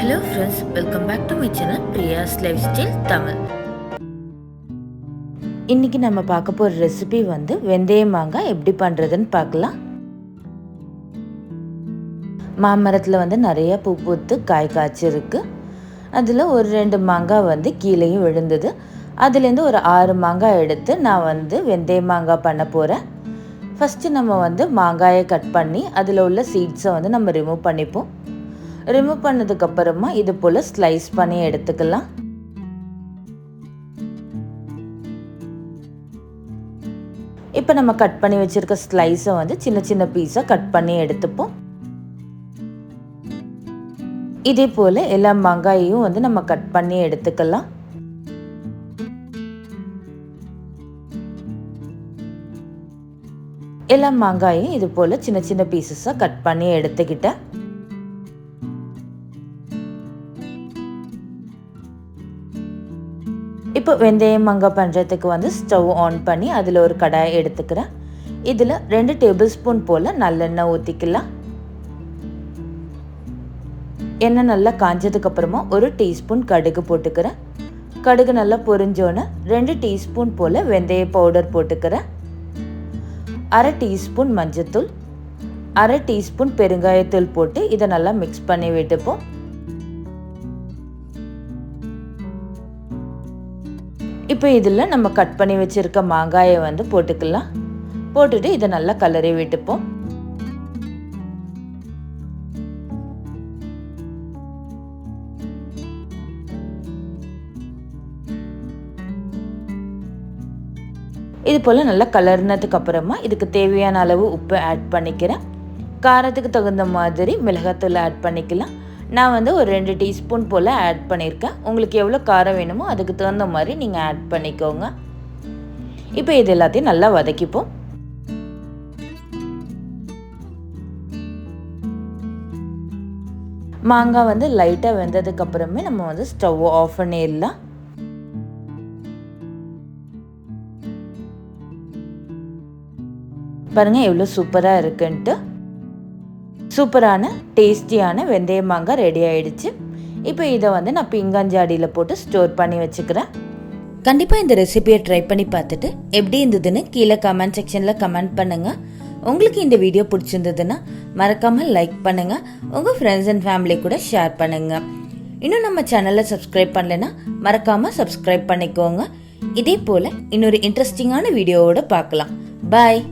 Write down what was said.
Hello friends welcome back to my channel Priya's life style Tamil இன்றைக்கி நம்ம பார்க்க போகிற ரெசிபி வந்து வெந்தய மாங்காய் எப்படி பண்ணுறதுன்னு பார்க்கலாம். மாமரத்தில் வந்து நிறைய பூ பூத்து காய் காய்ச்சிருக்கு. அதில் ஒரு ரெண்டு மாங்காய் வந்து கீழேயும் விழுந்தது. அதுலேருந்து ஒரு ஆறு மாங்காய் எடுத்து நான் வந்து வெந்தய மாங்காய் பண்ண போகிறேன் ஃபஸ்ட்டு நம்ம வந்து மாங்காயை கட் பண்ணி அதில் உள்ள சீட்ஸை வந்து நம்ம ரிமூவ் பண்ணிப்போம். ரிமூவ் பண்ணதுக்கப்புறமா இது போல் ஸ்லைஸ் பண்ணி எடுத்துக்கலாம். இப்போ நம்ம கட் பண்ணி வச்சுருக்க ஸ்லைஸை வந்து சின்ன சின்ன பீஸாக கட் பண்ணி எடுத்துப்போம். இதே போல் எல்லா மங்காயையும் வந்து நம்ம கட் பண்ணி எடுத்துக்கலாம். எல்லா மாங்காயும் இது போல் சின்ன சின்ன பீசஸாக கட் பண்ணி எடுத்துக்கிட்டேன். இப்போ வெந்தயம் மங்கா பண்ணுறதுக்கு வந்து ஸ்டவ் ஆன் பண்ணி அதில் ஒரு கடாய் எடுத்துக்கிறேன். இதில் ரெண்டு டேபிள் ஸ்பூன் போல் நல்லெண்ணெய் ஊற்றிக்கலாம் எண்ணெய் நல்லா காஞ்சதுக்கப்புறமா ஒரு டீஸ்பூன் கடுகு போட்டுக்கிறேன். கடுகு நல்லா பொரிஞ்சோன்னே ரெண்டு டீஸ்பூன் போல் வெந்தய பவுடர் போட்டுக்கிறேன். அரை டீஸ்பூன் மஞ்சத்தூள் அரை டீஸ்பூன் பெருங்காயத்தூள் போட்டு இதை நல்லா மிக்ஸ் பண்ணி விட்டுப்போம். இப்போ இதில் நம்ம கட் பண்ணி வச்சுருக்க மாங்காயை வந்து போட்டுக்கலாம். போட்டுட்டு இதை நல்லா கலரி விட்டுப்போம். இது போல் நல்லா கலர்னதுக்கு அப்புறமா இதுக்கு தேவையான அளவு உப்பு ஆட் பண்ணிக்கிறேன். காரத்துக்கு தகுந்த மாதிரி மிளகாத்தூள் ஆட் பண்ணிக்கலாம். நான் வந்து ஒரு ரெண்டு டீஸ்பூன் போல் ஆட் பண்ணியிருக்கேன் உங்களுக்கு எவ்வளோ காரம் வேணுமோ அதுக்கு தகுந்த மாதிரி நீங்கள் ஆட் பண்ணிக்கோங்க. இப்போ இது எல்லாத்தையும் நல்லா வதக்கிப்போம். மாங்காய் வந்து லைட்டாக வெந்ததுக்கு அப்புறமே நம்ம வந்து ஸ்டவ் ஆஃப் பண்ணிடலாம். பாருங்கள் எவ்வளோ சூப்பராக இருக்குன்ட்டு. சூப்பரான டேஸ்டியான வெந்தய மாங்காய் ரெடி ஆயிடுச்சு. இப்போ இதை வந்து நான் பிங்காஞ்சாடியில் போட்டு ஸ்டோர் பண்ணி வச்சுக்கிறேன். கண்டிப்பாக இந்த ரெசிபியை ட்ரை பண்ணி பார்த்துட்டு எப்படி இருந்ததுன்னு கீழே கமெண்ட் செக்ஷனில் கமெண்ட் பண்ணுங்கள் உங்களுக்கு இந்த வீடியோ பிடிச்சிருந்ததுன்னா மறக்காமல் லைக் பண்ணுங்கள் உங்கள் ஃப்ரெண்ட்ஸ் அண்ட் ஃபேமிலி கூட ஷேர் பண்ணுங்கள் இன்னும் நம்ம சேனலை சப்ஸ்கிரைப் பண்ணலைன்னா மறக்காமல் சப்ஸ்கிரைப் பண்ணிக்கோங்க. இதே போல் இன்னொரு இன்ட்ரெஸ்டிங்கான வீடியோவோட பார்க்கலாம். பாய்